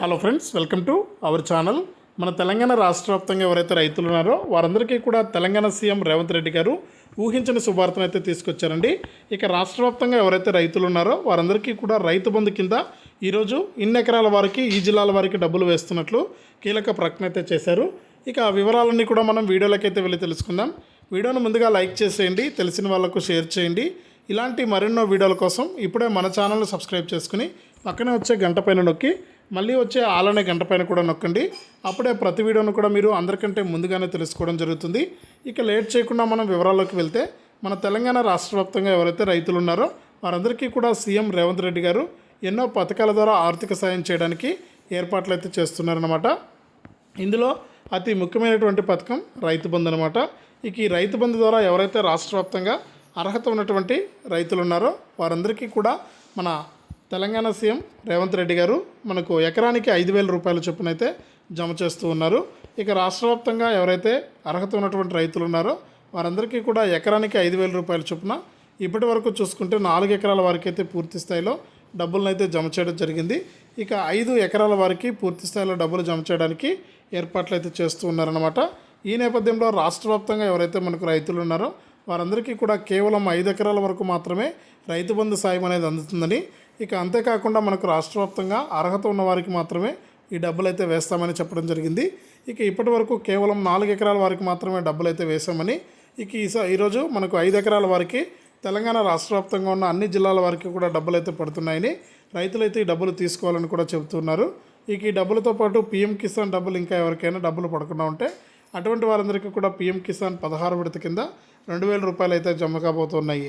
Hello friends welcome to our channel మన తెలంగాణ రాష్ట్ర వ్యాప్తంగా ఎవరైతే రైతులు ఉన్నారో వారందరికీ కూడా తెలంగాణ సీఎం రేవంత్ రెడ్డి గారు ఊహించని శుభార్తను అయితే తీసుకొచ్చారండి. ఇక రాష్ట్ర వ్యాప్తంగా ఎవరైతే రైతులు ఉన్నారో వారందరికీ కూడా రైతు బంధు కింద ఈరోజు ఇన్ని ఎకరాల వారికి ఈ జిల్లాల వారికి డబ్బులు వేస్తున్నట్లు కీలక ప్రకటన అయితే చేశారు. ఇక ఆ వివరాలన్నీ కూడా మనం వీడియోలకైతే వెళ్ళి తెలుసుకుందాం. వీడియోను ముందుగా లైక్ చేసేయండి తెలిసిన వాళ్ళకు షేర్ చేయండి. ఇలాంటి మరెన్నో వీడియోల కోసం ఇప్పుడే మన ఛానల్ని సబ్స్క్రైబ్ చేసుకుని పక్కనే వచ్చే గంట పైన నొక్కి మళ్ళీ వచ్చే ఆలనే గంట పైన కూడా నొక్కండి. అప్పుడే ప్రతి వీడియోను కూడా మీరు అందరికంటే ముందుగానే తెలుసుకోవడం జరుగుతుంది. ఇక లేట్ చేయకుండా మనం వివరాల్లోకి వెళ్తే మన తెలంగాణ రాష్ట్ర వ్యాప్తంగా ఎవరైతే రైతులు ఉన్నారో వారందరికీ కూడా సీఎం రేవంత్ రెడ్డి గారు ఎన్నో పథకాల ద్వారా ఆర్థిక సాయం చేయడానికి ఏర్పాట్లు అయితే చేస్తున్నారన్నమాట. ఇందులో అతి ముఖ్యమైనటువంటి పథకం రైతు బంధు అనమాట ఇక ఈ రైతు బంధు ద్వారా ఎవరైతే రాష్ట్ర వ్యాప్తంగా అర్హత ఉన్నటువంటి రైతులు ఉన్నారో వారందరికీ కూడా మన తెలంగాణ సీఎం రేవంత్ రెడ్డి గారు మనకు ఎకరానికి ఐదు వేల రూపాయల చొప్పున అయితే జమ చేస్తూ ఉన్నారు. ఇక రాష్ట్ర వ్యాప్తంగా ఎవరైతే అర్హత ఉన్నటువంటి రైతులు ఉన్నారో వారందరికీ కూడా ఎకరానికి ఐదు వేల రూపాయల చొప్పున ఇప్పటి వరకు చూసుకుంటే నాలుగు ఎకరాల వారికి అయితే పూర్తి స్థాయిలో డబ్బులను అయితే జమ చేయడం జరిగింది. ఇక ఐదు ఎకరాల వారికి పూర్తి స్థాయిలో డబ్బులు జమ చేయడానికి ఏర్పాట్లు అయితే చేస్తూ ఉన్నారన్నమాట. ఈ నేపథ్యంలో రాష్ట్ర వ్యాప్తంగా ఎవరైతే మనకు రైతులు ఉన్నారో వారందరికీ కూడా కేవలం ఐదు ఎకరాల వరకు మాత్రమే రైతు బంధు సాయం అనేది అందుతుందని ఇక అంతేకాకుండా మనకు రాష్ట్ర వ్యాప్తంగా అర్హత ఉన్న వారికి మాత్రమే ఈ డబ్బులు అయితే వేస్తామని చెప్పడం జరిగింది. ఇక ఇప్పటి వరకు కేవలం నాలుగు ఎకరాల వారికి మాత్రమే డబ్బులు అయితే వేసామని ఇక ఈ స- ఈరోజు మనకు ఐదు ఎకరాల వారికి తెలంగాణ రాష్ట్ర వ్యాప్తంగా ఉన్న అన్ని జిల్లాల వారికి కూడా డబ్బులు అయితే పడుతున్నాయని రైతులైతే ఈ డబ్బులు తీసుకోవాలని కూడా చెబుతున్నారు. ఇక ఈ డబ్బులతో పాటు పీఎం కిసాన్ డబ్బులు ఇంకా ఎవరికైనా డబ్బులు పడకుండా ఉంటే అటువంటి వారందరికీ కూడా పీఎం కిసాన్ పదహారు విడత కింద రెండు వేల రూపాయలు అయితే జమ కాబోతున్నాయి.